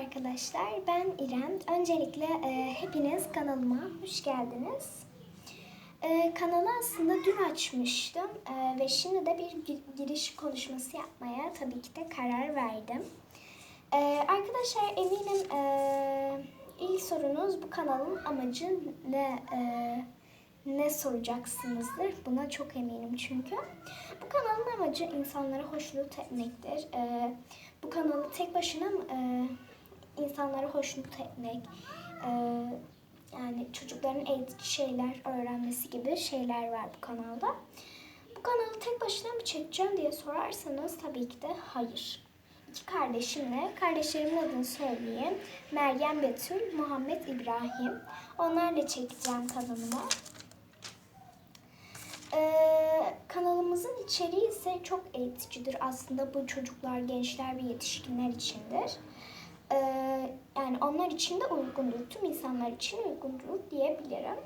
arkadaşlar, ben İrem. Öncelikle e, hepiniz kanalıma hoş geldiniz. E, kanalı aslında dün açmıştım e, ve şimdi de bir gi- giriş konuşması yapmaya tabii ki de karar verdim. E, arkadaşlar eminim e, ilk sorunuz bu kanalın amacı ne e, ne soracaksınızdır. Buna çok eminim çünkü. Bu kanalın amacı insanlara hoşnut etmektir. E, bu kanalı tek başına e, insanlara hoşnut etmek, e, yani çocukların eğitici şeyler öğrenmesi gibi şeyler var bu kanalda. Bu kanalı tek başına mı çekeceğim diye sorarsanız tabii ki de hayır. İki kardeşimle, kardeşlerimin adını söyleyeyim. Meryem Betül, Muhammed İbrahim. Onlarla çekeceğim kanalımı. Ee, kanalımızın içeriği ise çok eğiticidir. Aslında bu çocuklar, gençler ve yetişkinler içindir. Ee, yani onlar için de uygundur. Tüm insanlar için uygundur diyebilirim.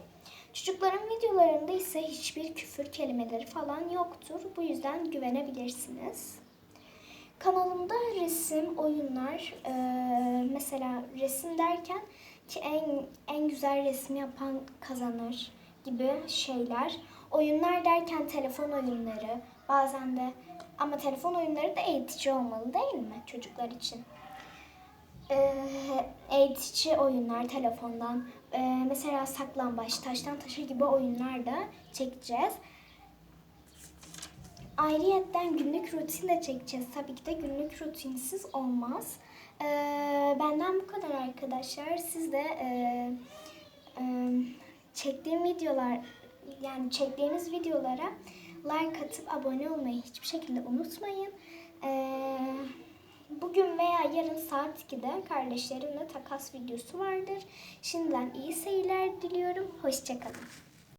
Çocukların videolarında ise hiçbir küfür kelimeleri falan yoktur. Bu yüzden güvenebilirsiniz. Kanalımda resim, oyunlar, e, mesela resim derken ki en en güzel resmi yapan kazanır gibi şeyler. Oyunlar derken telefon oyunları, bazen de ama telefon oyunları da eğitici olmalı değil mi çocuklar için? Ee, eğitici oyunlar telefondan, ee, mesela saklambaç, taştan taşa gibi oyunlar da çekeceğiz. Ayrıyetten günlük rutin de çekeceğiz. Tabii ki de günlük rutinsiz olmaz. Ee, benden bu kadar arkadaşlar. Siz de e, e, çektiğim videolar yani çektiğiniz videolara like atıp abone olmayı hiçbir şekilde unutmayın. Ee, bugün veya yarın saat 2'de kardeşlerimle takas videosu vardır. Şimdiden iyi seyirler diliyorum. Hoşçakalın.